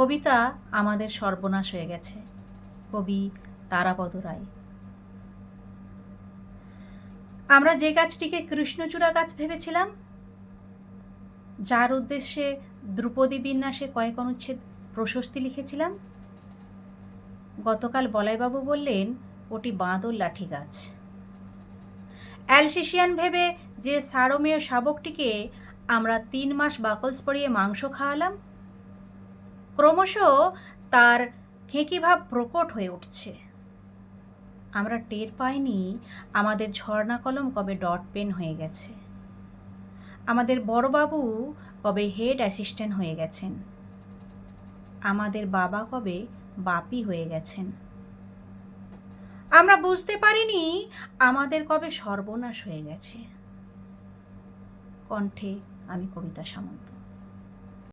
কবিতা আমাদের সর্বনাশ হয়ে গেছে। কবি তারাপদ রায়। আমরা যে গাছটিকে কৃষ্ণচূড়া গাছ ভেবেছিলাম, যার উদ্দেশ্যে দ্রুপদী বিন্যাসে কয়েক অনুচ্ছেদ প্রশস্তি লিখেছিলাম, গতকাল বলাইবাবু বললেন, ওটি বাঁদর লাঠি গাছ। অ্যালসিসিয়ান ভেবে যে সারমেয় শাবকটিকে আমরা তিন মাস বাকলস পরিয়ে মাংস খাওয়ালাম ক্রমশ তার খেঁকি ভাব প্রকট হয়ে উঠছে। আমরা টের পাইনি আমাদের ঝর্ণা কলম কবে ডট পেন হয়ে গেছে। আমাদের বড়বাবু কবে হেড অ্যাসিস্ট্যান্ট হয়ে গেছেন। আমাদের বাবা কবে বাপি হয়ে গেছেন। আমরা বুঝতে পারিনি আমাদের কবে সর্বনাশ হয়ে গেছে। কণ্ঠে আমি কবিতা সামন্ত।